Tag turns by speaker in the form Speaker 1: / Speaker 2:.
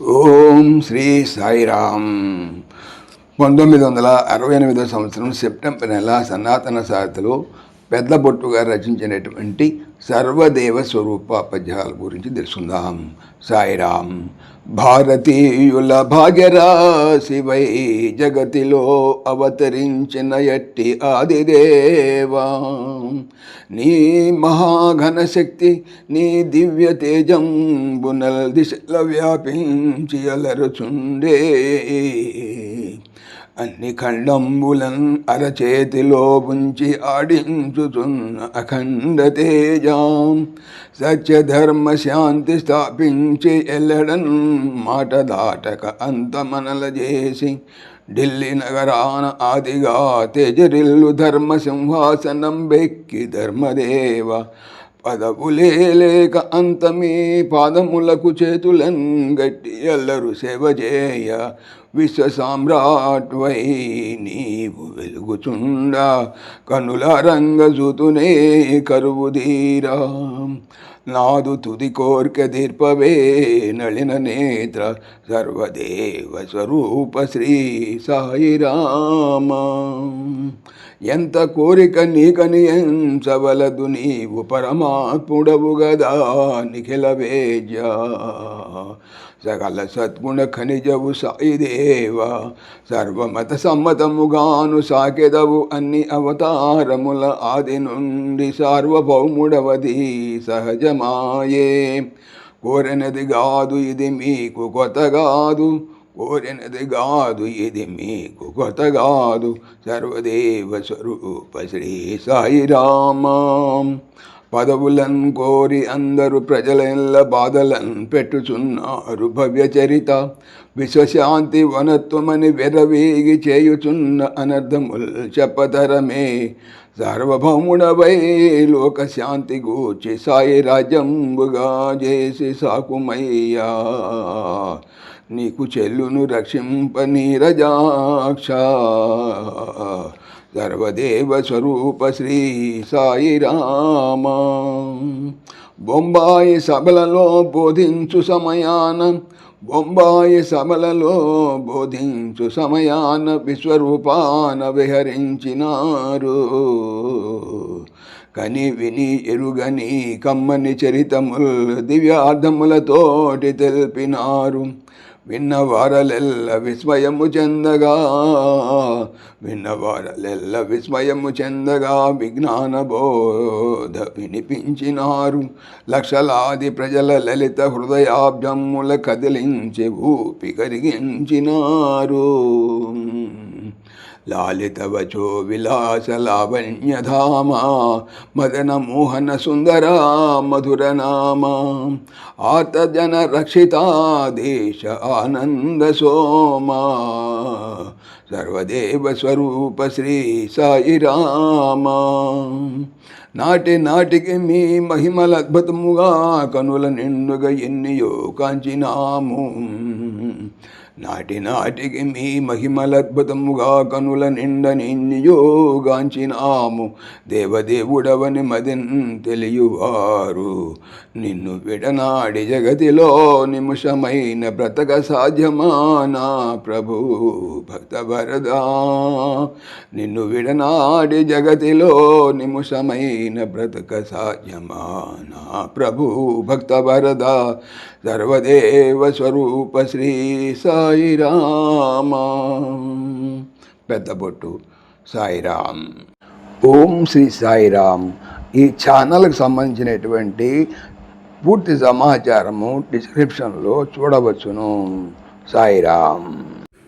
Speaker 1: ఓం శ్రీ సాయిరామ్. పంతొమ్మిది వందల అరవై ఎనిమిదో సంవత్సరం సెప్టెంబర్ నెల సనాతన సారథిలో పెద్ద గారు రచించినటువంటి సర్వదేవ స్వరూప పద్యాల గురించి తెలుసుకుందాం. సాయిరామ్ భారతీయుల భాగ్యరాశివై జగతిలో అవతరించిన ఎట్టి ఆదిదేవా? నీ మహాఘన శక్తి నీ దివ్య తేజంబునల్ దిశల వ్యాపించి అలరుచుండే. అన్ని ఖండంబులన్ అరచేతిలో ఉంచి ఆడించుతున్న అఖండ తేజాం. సత్యధర్మ శాంతి స్థాపించి ఎల్లడన్ మాట దాటక అంతమనల చేసి ఢిల్లీ నగరాన ఆదిగా తేజరిల్లు ధర్మ సింహాసనం బెక్కి ధర్మదేవ. పదవులేక లేక అంతమీ పాదములకు చేతులన్ గట్టి అల్లరు సేవ చేయ. విశ్వ సామ్రాట్వై నీవు వెలుగుచుండ. కనుల రంగజుతునే కరువు ధీరా నాదు తుది కోర్క దీర్పవే నళిన నేత్ర. సర్వదేవ స్వరూప శ్రీ సాయిరామ. ఎంత కోరిక నీకని ఎంచవలదు నీవు పరమాత్ముడవు గదా నిఖిల వేజ సకల సద్గుణ ఖనిజవు సాయిదేవా సర్వమత సమ్మతముగాను సాకెదవు అన్ని అవతారముల ఆది నుండి సార్వభౌముడవది సహజమాయే. కోరినది కాదు ఇది మీకు కొత్త కాదు కోరినది కాదు ఇది మీకు కొత్త కాదు సర్వదేవ స్వరూప శ్రీ సాయిరామ పదవులన్ కోరి అందరు ప్రజలెల్ల బాధలన్ పెట్టుచున్నారు భవ్య చరిత. విశ్వశాంతి వనత్వమని విరవేగి చేయుచున్న అనర్థముల్ చెప్పతరమే సార్వభౌముడవై లోక శాంతి గూర్చి సాయి రాజ్యంబుగా చేసి సాకుమయ్యా. నీకు చెల్లును రక్షింప నీరజాక్ష సర్వదేవ స్వరూప శ్రీ సాయిరామ బొంబాయి సభలలో బోధించు సమయాన బొంబాయి సభలలో బోధించు సమయాన విశ్వరూపాన విహరించినారు. కని విని ఎరుగని కమ్మని చరితముల్ దివ్యార్థములతోటి తెలిపినారు. విన్నవారలెల్ల విస్మయము చెందగా విన్నవారలెల్ల విస్మయము చెందగా విజ్ఞాన బోధ వినిపించినారు. లక్షలాది ప్రజల లలిత హృదయాబ్జమ్ముల కదిలించి ఊపి కరిగించినారు లాలితవచో విలాస లావణ్యధామ మదన మోహన సుందర ఆతజన రక్షితా దేశ ఆనంద సోమా సర్వదేవ స్వరూప శ్రీ సాయిరామ నాటి నాటికి మీ మహిమల అద్భుతముగా కనుల నిండుగా ఎన్నియో కాంచినాము. నాటి నాటికి మీ మహిమలద్భుతముగా కనుల నిండ నిన్నియోగాంచినాము దేవదేవుడవని మదిన్ తెలియవారు. నిన్ను విడనాడి జగతిలో నిమిషమైన బ్రతక సాధ్యమానా ప్రభు? భక్త వరదా. నిన్ను విడనాడి జగతిలో నిమిషమైన బ్రతక సాధ్యమానా ప్రభు? భక్త వరదా. సర్వదేవ స్వరూప శ్రీ సాయిరామ పెద్ద బొట్టు సాయిరామ్ ఓం శ్రీ సాయిరామ్ ఈ ఛానల్కి సంబంధించినటువంటి పూర్తి సమాచారము డిస్క్రిప్షన్లో చూడవచ్చును. సాయిరామ్